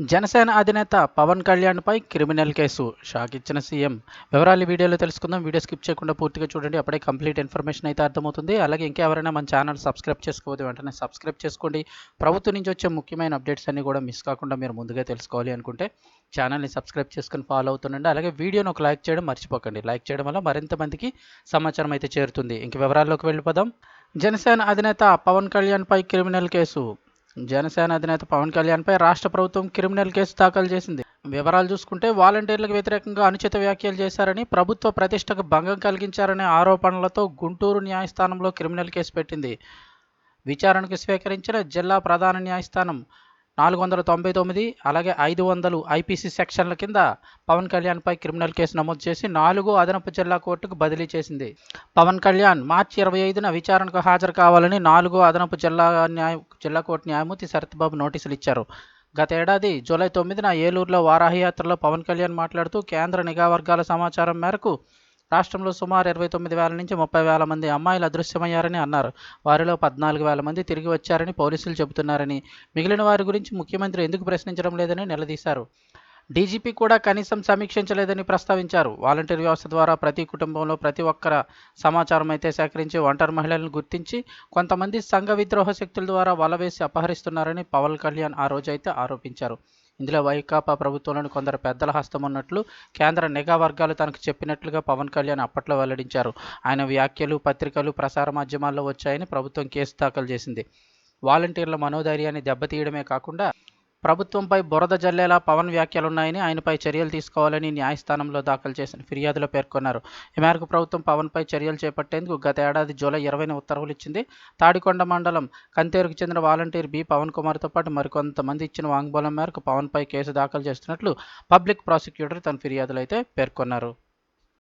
జనసేన అధినేత పవన్ కళ్యాణ్పై criminal case. Shock ఇచ్చిన సీఎం. వివరాలు వీడియోలో తెలుసుకుందాం. వీడియో స్కిప్ చేయకుండా పూర్తిగా చూడండి. అప్పుడే కంప్లీట్ ఇన్ఫర్మేషన్ అయితే అర్థమవుతుంది. అలాగే ఇంకెవరైనా మన ఛానల్ సబ్స్క్రైబ్ చేసుకోవద్దు వెంటనే సబ్స్క్రైబ్ చేసుకోండి. ప్రభుత్వం నుంచి వచ్చే ముఖ్యమైన అప్డేట్స్ అన్ని కూడా మిస్ కాకుండా మీరు ముందుగా తెలుసుకోవాలి అనుకుంటే ఛానల్ని సబ్స్క్రైబ్ చేసుకుని ఫాలో అవుతుండండి. అలాగే వీడియోను ఒక లైక్ చేయడం మర్చిపోకండి. లైక్ చేయడం వల్ల మరింత మందికి సమాచారం అయితే చేరుతుంది. ఇంక వివరాల్లోకి వెళ్ళిపోదాం. జనసేన అధినేత పవన్ కళ్యాణ్పై క్రిమినల్ కేసు. జనసేన అధినేత పవన్ కళ్యాణ్పై రాష్ట్ర ప్రభుత్వం క్రిమినల్ కేసు దాఖలు చేసింది. వివరాలు చూసుకుంటే వాలంటీర్లకు వ్యతిరేకంగా అనుచిత వ్యాఖ్యలు చేశారని ప్రభుత్వ ప్రతిష్టకు భంగం కలిగించారనే ఆరోపణలతో గుంటూరు న్యాయస్థానంలో క్రిమినల్ కేసు పెట్టింది. విచారణకు స్వీకరించిన జిల్లా ప్రధాన న్యాయస్థానం నాలుగు వందల తొంభై తొమ్మిది అలాగే ఐదు వందలు ఐపీసీ సెక్షన్ల కింద పవన్ కళ్యాణ్పై క్రిమినల్ కేసు నమోదు చేసి నాలుగు అదనపు జిల్లా కోర్టుకు బదిలీ చేసింది. పవన్ కళ్యాణ్ మార్చి ఇరవై ఐదున విచారణకు హాజరు కావాలని నాలుగో అదనపు జిల్లా న్యాయ జిల్లా కోర్టు న్యాయమూర్తి శరత్బాబు నోటీసులు ఇచ్చారు. గత ఏడాది జూలై తొమ్మిదిన ఏలూరులో వారాహయాత్రలో పవన్ కళ్యాణ్ మాట్లాడుతూ కేంద్ర నిఘా వర్గాల సమాచారం మేరకు రాష్ట్రంలో సుమారు ఇరవై తొమ్మిది వేల నుంచి ముప్పై వేల మంది అమ్మాయిలు అదృశ్యమయ్యారని అన్నారు. వారిలో పద్నాలుగు వేల మంది తిరిగి వచ్చారని పోలీసులు చెబుతున్నారని మిగిలిన వారి గురించి ముఖ్యమంత్రి ఎందుకు ప్రశ్నించడం లేదని నిలదీశారు. డీజీపీ కూడా కనీసం సమీక్షించలేదని ప్రస్తావించారు. వాలంటీర్ వ్యవస్థ ద్వారా ప్రతి కుటుంబంలో ప్రతి ఒక్కర సమాచారం అయితే సేకరించి ఒంటరి మహిళలను గుర్తించి కొంతమంది సంఘ విద్రోహ శక్తుల ద్వారా వలవేసి అపహరిస్తున్నారని పవన్ కళ్యాణ్ ఆ రోజైతే ఆరోపించారు. ఇందులో వైకాపా ప్రభుత్వంలోని కొందరు పెద్దల హస్తం ఉన్నట్లు కేంద్ర నిఘా వర్గాలు తనకు చెప్పినట్లుగా పవన్ కళ్యాణ్ అప్పట్లో వెల్లడించారు. ఆయన వ్యాఖ్యలు పత్రికలు ప్రసార మాధ్యమాల్లో వచ్చాయని ప్రభుత్వం కేసు దాఖలు చేసింది. వాలంటీర్ల మనోధైర్యాన్ని దెబ్బతీయడమే కాకుండా ప్రభుత్వంపై బురద జల్లేలా పవన్ వ్యాఖ్యలున్నాయని ఆయనపై చర్యలు తీసుకోవాలని న్యాయస్థానంలో దాఖలు చేసిన ఫిర్యాదులో పేర్కొన్నారు. ఈ మేరకు ప్రభుత్వం పవన్పై చర్యలు చేపట్టేందుకు గత ఏడాది జూలై ఇరవైన ఉత్తర్వులు ఇచ్చింది. తాడికొండ మండలం కంతేరుకు చెందిన వాలంటీర్ బి పవన్ కుమార్తో పాటు మరికొంతమంది ఇచ్చిన వాంగ్మూలం మేరకు పవన్పై కేసు దాఖలు చేస్తున్నట్లు పబ్లిక్ ప్రాసిక్యూటర్ తన ఫిర్యాదులో అయితే పేర్కొన్నారు.